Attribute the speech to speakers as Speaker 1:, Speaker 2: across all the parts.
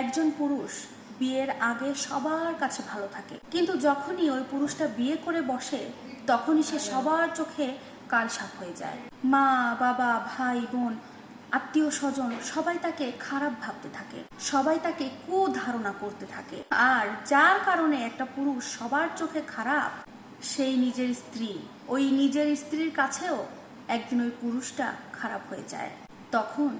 Speaker 1: একজন পুরুষ বিয়ের আগে সবার কাছে ভালো থাকে। কিন্তু যখনই ওই পুরুষটা বিয়ে করে বসে, তখনই সে সবার চোখে কালসাপ হয়ে যায়। মা, বাবা, ভাই, বোন, আত্মীয় স্বজন সবাই তাকে খারাপ ভাবতে থাকে। সবাই তাকে কুধারণা করতে থাকে। আর যার কারণে একটা পুরুষ সবার চোখে খারাপ, সেই নিজের স্ত্রী। ওই নিজের স্ত্রীর কাছেও একদিন ওই পুরুষটা খারাপ হয়ে যায়। তখন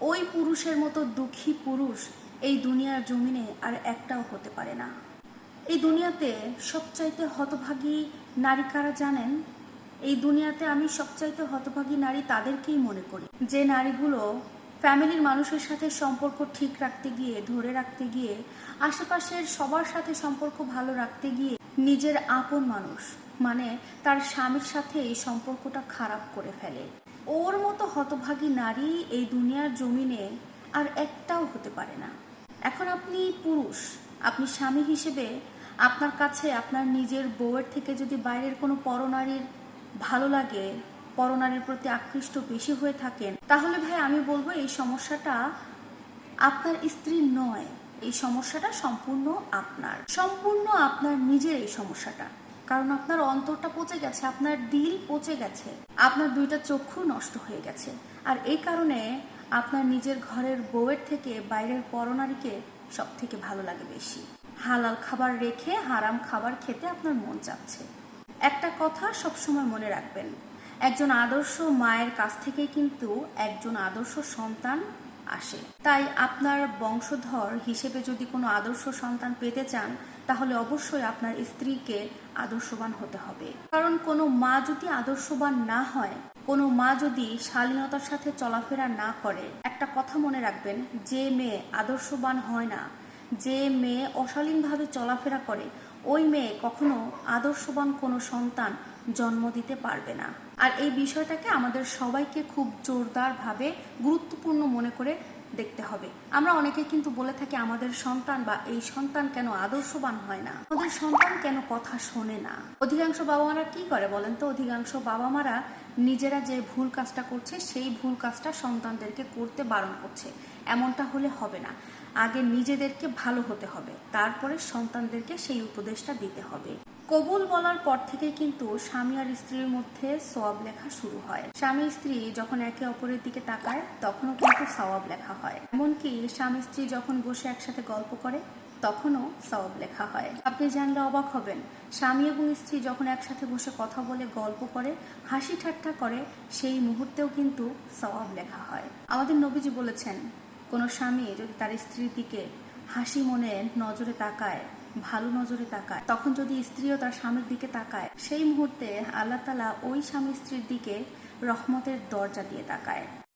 Speaker 1: ওই পুরুষের মতো দুঃখী পুরুষ এই দুনিয়ার জমিনে আর একটাও হতে পারে না। এই দুনিয়াতে সবচাইতে হতভাগী নারী কারা জানেন? এই দুনিয়াতে আমি সবচাইতে হতভাগী নারী তাদেরকেই মনে করি। যে নারীগুলো ফ্যামিলির মানুষের সাথে সম্পর্ক ঠিক রাখতে গিয়ে, ধরে রাখতে গিয়ে, আশেপাশের সবার সাথে সম্পর্ক ভালো রাখতে গিয়ে নিজের আপন মানুষ মানে তার স্বামীর সাথে এই সম্পর্কটা খারাপ করে ফেলে। ওর মতো হতভাগী নারী এই দুনিয়ার জমিনে আর একটাও হতে পারে না। এখন আপনি পুরুষ, আপনি স্বামী হিসেবে আপনার কাছে আপনার নিজের বউয়ের থেকে যদি বাইরের কোনো পরনারীর ভালো লাগে, পরনারীর প্রতি আকৃষ্ট বেশি হয়ে থাকেন, তাহলে ভাই আমি বলব এই সমস্যাটা আপনার স্ত্রীর নয়, এই সমস্যাটা সম্পূর্ণ আপনার। সম্পূর্ণ আপনার নিজের এই সমস্যাটা। কারণ আপনার অন্তরটা পচে গেছে, আপনার দিল পচে গেছে, আপনার দুইটা চক্ষু নষ্ট হয়ে গেছে। আর এই কারণে আপনার নিজের ঘরের বউয়ের থেকে বাইরের পরনারীকে সব থেকে ভালো লাগে বেশি। হালাল খাবার রেখে হারাম খাবার খেতে আপনার মন চাচ্ছে। একটা কথা সবসময় মনে রাখবেন, একজন আদর্শ মায়ের কাছ থেকে কিন্তু একজন আদর্শ সন্তান আসে। তাই আপনার বংশধর হিসেবে যদি কোনো আদর্শ সন্তান পেতে চান তাহলে অবশ্যই আপনার স্ত্রীকে আদর্শবান হতে হবে। কারণ কোনো মা যদি আদর্শবান না হয়, কোনো মা যদি শালীনতার সাথে চলাফেরা না করে, একটা কথা মনে রাখবেন, যে মেয়ে আদর্শবান হয় না, যে মেয়ে অশালীনভাবে চলাফেরা করে, ওই মেয়ে কখনো আদর্শবান কোনো সন্তান জন্ম দিতে পারবে না। আর এই বিষয়টাকে আমাদের সবাইকে খুব জোরদারভাবে, গুরুত্বপূর্ণ মনে করে দেখতে হবে। আমরা অনেকে কিন্তু বলে থাকি, আমাদের সন্তান বা এই সন্তান কেন আদর্শবান হয় না? আমাদের সন্তান কেন কথা শোনে না? অধিকাংশ বাবা মারা কি করে বলেন তো? অধিকাংশ বাবা মারা নিজেরা যে ভুল কাজটা করছে, সেই ভুল কাজটা সন্তানদেরকে করতে বারণ করছে। এমনটা হলে হবে না। আগে নিজেদেরকে ভালো হতে হবে। তারপরে সন্তানদেরকে সেই উপদেশটা দিতে হবে। কবুল বলার পর থেকে কিন্তু স্বামী আর স্ত্রীর মধ্যে সওয়াব লেখা শুরু হয়। স্বামী, স্ত্রী যখন একে অপরের দিকে তাকায়, তখনও কিন্তু সওয়াব লেখা হয়। এমনকি স্বামী, স্ত্রী যখন বসে একসাথে গল্প করে, তখনও সওয়াব লেখা হয়। আপনি জানলে অবাক হবেন, স্বামী এবং স্ত্রী যখন একসাথে বসে কথা বলে, গল্প করে, হাসি ঠাট্টা করে, সেই মুহূর্তেও কিন্তু সওয়াব লেখা হয়। আমাদের নবীজি বলেছেন, কোনো স্বামী যদি তার স্ত্রীর দিকে হাসি মনে নজরে তাকায় ভালো নজরে তাকায়। তখন যদি স্ত্রীও তার স্বামীর দিকে তাকায়, সেই মুহূর্তে আল্লাহ তালা ওই স্বামী স্ত্রীর দিকে রহমতের দরজা দিয়ে তাকায়।